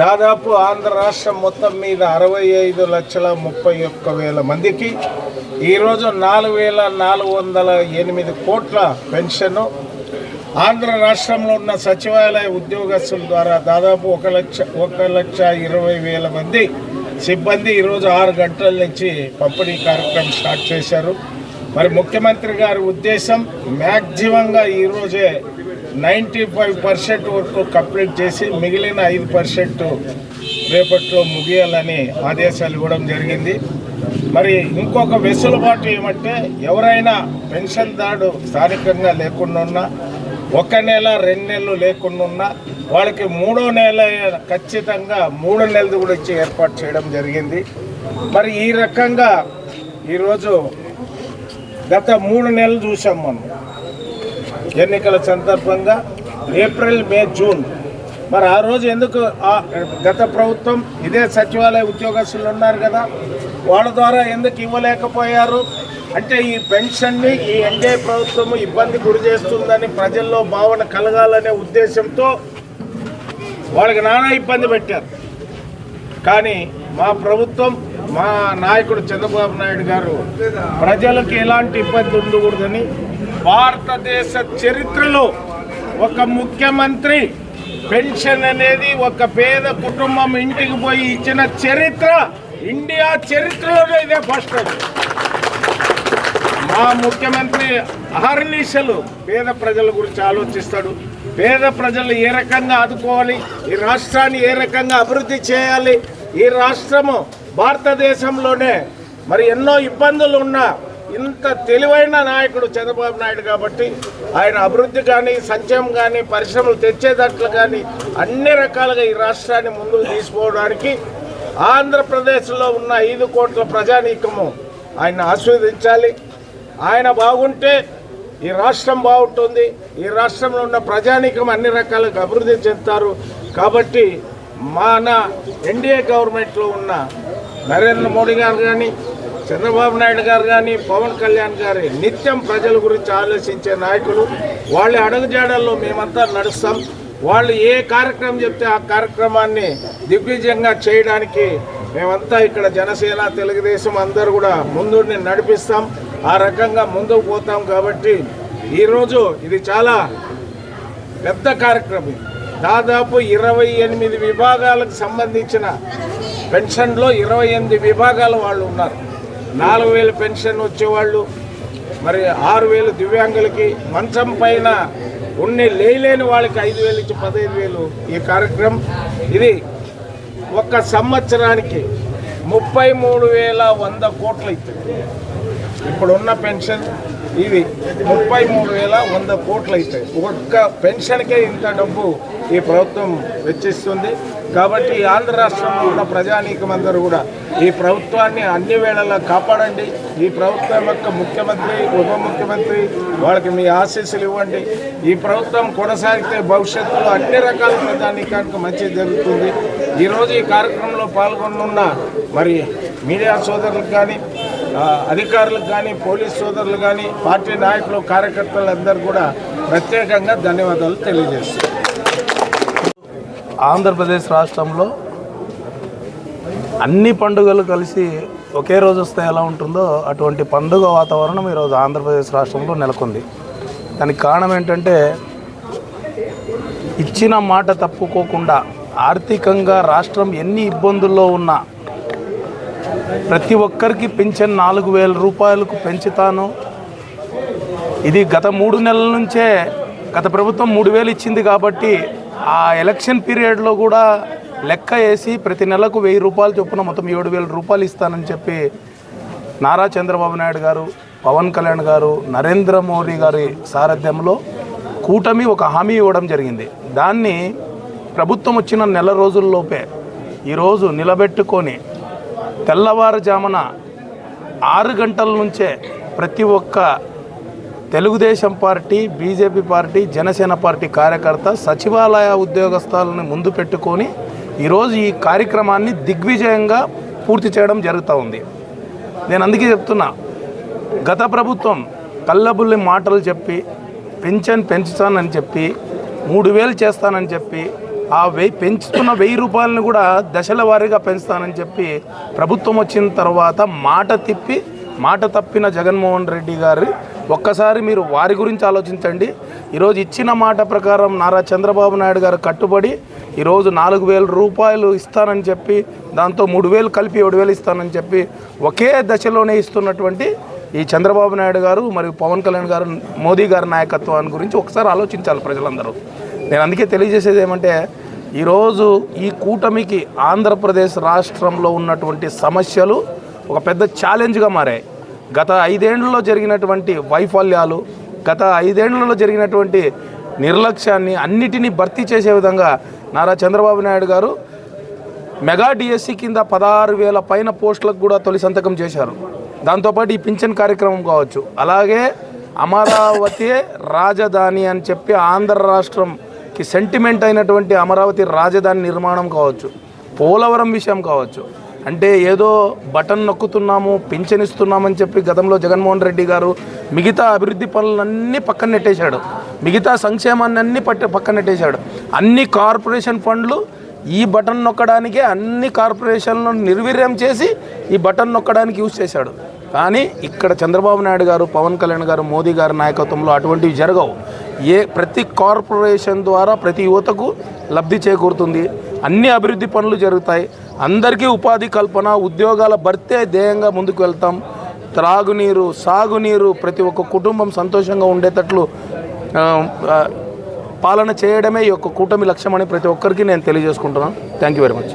దాదాపు ఆంధ్ర రాష్ట్రం మొత్తం మీద అరవై ఐదు లక్షల ముప్పై ఒక్క వేల మందికి ఈరోజు నాలుగు వేల నాలుగు వందల ఎనిమిది కోట్ల పెన్షను. ఆంధ్ర రాష్ట్రంలో ఉన్న సచివాలయ ఉద్యోగస్తుల ద్వారా దాదాపు ఒక లక్ష ఒక లక్ష ఇరవై వేల మంది సిబ్బంది ఈరోజు ఆరు గంటల నుంచి పంపిణీ కార్యక్రమం స్టార్ట్ చేశారు. మరి ముఖ్యమంత్రి గారి ఉద్దేశం మ్యాక్సిమంగా ఈరోజే నైంటీ ఫైవ్ పర్సెంట్ వరకు కంప్లీట్ చేసి మిగిలిన ఐదు పర్సెంట్ రేపట్లో ముగియాలని ఆదేశాలు ఇవ్వడం జరిగింది. మరి ఇంకొక వెసులుబాటు ఏమంటే ఎవరైనా పెన్షన్దారుడు స్థానికంగా లేకుండా ఉన్నా ఒక నెల రెండు నెలలు లేకుండా ఉన్నా వాళ్ళకి మూడో నెల ఖచ్చితంగా మూడో నెలది కూడా ఇచ్చి ఏర్పాటు చేయడం జరిగింది. మరి ఈ రకంగా ఈరోజు గత మూడు నెలలు చూసాం మనం. ఎన్నికల సందర్భంగా ఏప్రిల్ మే జూన్. మరి ఆ రోజు ఎందుకు ఆ గత ప్రభుత్వం ఇదే సచివాలయ ఉద్యోగస్తులు ఉన్నారు కదా? వాళ్ళ ద్వారా ఎందుకు ఇవ్వలేకపోయారు? అంటే ఈ పెన్షన్ని ఈ ఎన్డీఏ ప్రభుత్వం ఇబ్బంది గురి చేస్తుందని ప్రజల్లో భావన కలగాలనే ఉద్దేశంతో వాళ్ళకి నానా ఇబ్బంది పెట్టారు. కానీ మా ప్రభుత్వం మా నాయకుడు చంద్రబాబు నాయుడు గారు ప్రజలకు ఎలాంటి ఇబ్బంది ఉండకూడదని భారతదేశ చరిత్రలో ఒక ముఖ్యమంత్రి పెన్షన్ అనేది ఒక పేద కుటుంబం ఇంటికి పోయి ఇచ్చిన చరిత్ర ఇండియా చరిత్రలోనే ఇదే ఫస్ట్ మా ముఖ్యమంత్రి అహర్నిశలు పేద ప్రజల గురించి ఆలోచిస్తాడు. పేద ప్రజలు ఏ రకంగా ఆదుకోవాలి? ఈ రాష్ట్రాన్ని ఏ రకంగా అభివృద్ధి చేయాలి? ఈ రాష్ట్రము భారతదేశంలోనే మరి ఎన్నో ఇబ్బందులు ఉన్నా ఇంత తెలివైన నాయకుడు చంద్రబాబు నాయుడు కాబట్టి ఆయన అభివృద్ధి కానీ సంక్షేమం కానీ పరిశ్రమలు తెచ్చేటట్లు కానీ అన్ని రకాలుగా ఈ రాష్ట్రాన్ని ముందుకు తీసుకోవడానికి ఆంధ్రప్రదేశ్లో ఉన్న ఐదు కోట్ల ప్రజానీకము ఆయన ఆస్వాదించాలి ఆయన బాగుంటే ఈ రాష్ట్రం బాగుంటుంది. ఈ రాష్ట్రంలో ఉన్న ప్రజానీకం అన్ని రకాలుగా అభివృద్ధి చెందుతారు. కాబట్టి మన ఎన్డీఏ గవర్నమెంట్లో ఉన్న నరేంద్ర మోడీ గారు కానీ చంద్రబాబు నాయుడు గారు కానీ పవన్ కళ్యాణ్ గారి నిత్యం ప్రజల గురించి ఆలోచించే నాయకులు. వాళ్ళ అడుగుజాడల్లో మేమంతా నడుస్తాం. వాళ్ళు ఏ కార్యక్రమం చెప్తే ఆ కార్యక్రమాన్ని దిగ్విజయంగా చేయడానికి మేమంతా ఇక్కడ జనసేన తెలుగుదేశం అందరూ కూడా ముందుని నడిపిస్తాం. ఆ రకంగా ముందుకు పోతాం కాబట్టి ఈరోజు ఇది చాలా పెద్ద కార్యక్రమం. దాదాపు ఇరవై ఎనిమిది విభాగాలకు సంబంధించిన పెన్షన్లో ఇరవై ఎనిమిది విభాగాల వాళ్ళు ఉన్నారు. నాలుగు వేలు పెన్షన్ వచ్చేవాళ్ళు మరి ఆరు వేలు దివ్యాంగులకి మంచం పైన ఉన్ని లేలేని వాళ్ళకి ఐదు వేలు ఇచ్చి పదహైదు వేలు ఈ కార్యక్రమం. ఇది ఒక్క సంవత్సరానికి ముప్పై మూడు వేల వంద కోట్లు అవుతుంది ఇప్పుడున్న పెన్షన్ ఇది ముప్పై మూడు వేల వంద కోట్లు అవుతాయి ఒక్క పెన్షన్కే ఇంత డబ్బు ఈ ప్రభుత్వం వెచ్చిస్తుంది. కాబట్టి ఆంధ్ర రాష్ట్రంలో ఉన్న ప్రజానీకం అందరూ కూడా ఈ ప్రభుత్వాన్ని అన్ని వేళలా కాపాడండి. ఈ ప్రభుత్వం యొక్క ముఖ్యమంత్రి ఉప ముఖ్యమంత్రి వాళ్ళకి మీ ఆశీస్సులు ఇవ్వండి. ఈ ప్రభుత్వం కొనసాగితే భవిష్యత్తులో అన్ని రకాల ప్రజానీకానికి మంచి జరుగుతుంది. ఈరోజు ఈ కార్యక్రమంలో పాల్గొనున్న మరి మీడియా సోదరులకు కానీ అధికారులకు కానీ పోలీస్ సోదరులు కానీ పార్టీ నాయకులు కార్యకర్తలందరూ కూడా ప్రత్యేకంగా ధన్యవాదాలు తెలియజేస్తారు ఆంధ్రప్రదేశ్ రాష్ట్రంలో అన్ని పండుగలు కలిసి ఒకే రోజు వస్తే ఎలా ఉంటుందో అటువంటి పండుగ వాతావరణం ఈరోజు ఆంధ్రప్రదేశ్ రాష్ట్రంలో నెలకొంది. దానికి కారణం ఏంటంటే ఇచ్చిన మాట తప్పుకోకుండా ఆర్థికంగా రాష్ట్రం ఎన్ని ఇబ్బందుల్లో ఉన్నా ప్రతి ఒక్కరికి పెన్షన్ నాలుగు వేల రూపాయలకు పెంచుతాను. ఇది గత మూడు నెలల నుంచే గత ప్రభుత్వం మూడు వేలు ఇచ్చింది కాబట్టి ఆ ఎలక్షన్ పీరియడ్లో కూడా లెక్క వేసి ప్రతి నెలకు వెయ్యి రూపాయలు చొప్పున మొత్తం ఏడు వేల రూపాయలు ఇస్తానని చెప్పి నారా చంద్రబాబు నాయుడు గారు పవన్ కళ్యాణ్ గారు నరేంద్ర మోడీ గారి సారథ్యంలో కూటమి ఒక హామీ ఇవ్వడం జరిగింది. దాన్ని ప్రభుత్వం వచ్చిన నెల రోజుల్లోపే ఈరోజు నిలబెట్టుకొని తెల్లవారుజామున ఆరు గంటల నుంచే ప్రతి ఒక్క Telugu Desam party BJP party Janasena party కార్యకర్త సచివాలయ ఉద్యోగస్తులను ముందు పెట్టుకొని ఈరోజు ఈ కార్యక్రమాన్ని దిగ్విజయంగా పూర్తి చేయడం జరుగుతూ ఉంది. నేను అందుకే చెప్తున్నా గత ప్రభుత్వం కళ్ళబుల్లి మాటలు చెప్పి పెన్షన్ పెంచుతానని చెప్పి మూడు వేలు చేస్తానని చెప్పి ఆ వెయ్యి పెంచుతున్న వెయ్యి రూపాయలను కూడా దశల వారీగా పెంచుతానని చెప్పి ప్రభుత్వం వచ్చిన తర్వాత మాట తిప్పి మాట తప్పిన జగన్మోహన్ రెడ్డి గారి ఒక్కసారి మీరు వారి గురించి ఆలోచించండి. ఈరోజు ఇచ్చిన మాట ప్రకారం నారా చంద్రబాబు నాయుడు గారు కట్టుబడి ఈరోజు నాలుగు వేల రూపాయలు ఇస్తానని చెప్పి దాంతో మూడు వేలు కలిపి ఏడు వేలు ఇస్తానని చెప్పి ఒకే దశలోనే ఇస్తున్నటువంటి ఈ చంద్రబాబు నాయుడు గారు మరియు పవన్ కళ్యాణ్ గారు మోదీ గారి నాయకత్వాన్ని గురించి ఒకసారి ఆలోచించాలి ప్రజలందరూ. నేను అందుకే తెలియజేసేది ఏమంటే ఈరోజు ఈ కూటమికి ఆంధ్రప్రదేశ్ రాష్ట్రంలో ఉన్నటువంటి సమస్యలు ఒక పెద్ద ఛాలెంజ్గా మారాయి. గత ఐదేళ్ళలో జరిగినటువంటి వైఫల్యాలు గత ఐదేళ్ళలో జరిగినటువంటి నిర్లక్ష్యాన్ని అన్నిటినీ భర్తీ చేసే విధంగా నారా చంద్రబాబు నాయుడు గారు మెగా డిఎస్సి కింద పదహారు వేల పైన పోస్టులకు కూడా తొలి సంతకం చేశారు. దాంతోపాటు ఈ పింఛన్ కార్యక్రమం కావచ్చు. అలాగే అమరావతి రాజధాని అని చెప్పి ఆంధ్ర రాష్ట్రం కి సెంటిమెంట్ అయినటువంటి అమరావతి రాజధాని నిర్మాణం కావచ్చు పోలవరం విషయం కావచ్చు అంటే ఏదో బటన్ నొక్కుతున్నాము పింఛన్ ఇస్తున్నామని చెప్పి గతంలో జగన్మోహన్ రెడ్డి గారు మిగతా అభివృద్ధి పనులన్నీ పక్కన నెట్టేశాడు మిగతా సంక్షేమాన్ని అన్ని పట్ట పక్కన నెట్టేశాడు. అన్ని కార్పొరేషన్ ఫండ్లు ఈ బటన్ నొక్కడానికే అన్ని కార్పొరేషన్లను నిర్వీర్యం చేసి ఈ బటన్ నొక్కడానికి యూజ్ చేశాడు. కానీ ఇక్కడ చంద్రబాబు నాయుడు గారు పవన్ కళ్యాణ్ గారు మోదీ గారి నాయకత్వంలో అటువంటివి జరగవు. ఏ ప్రతి కార్పొరేషన్ ద్వారా ప్రతి యువతకు లబ్ధి చేకూరుతుంది. అన్ని అభివృద్ధి పనులు జరుగుతాయి. అందరికీ ఉపాధి కల్పన ఉద్యోగాల భర్తే ధ్యేయంగా ముందుకు వెళ్తాం. త్రాగునీరు సాగునీరు ప్రతి ఒక్క కుటుంబం సంతోషంగా ఉండేటట్లు పాలన చేయడమే ఈ యొక్క కూటమి లక్ష్యమని ప్రతి ఒక్కరికి నేను తెలియజేసుకుంటున్నాను. Thank you very much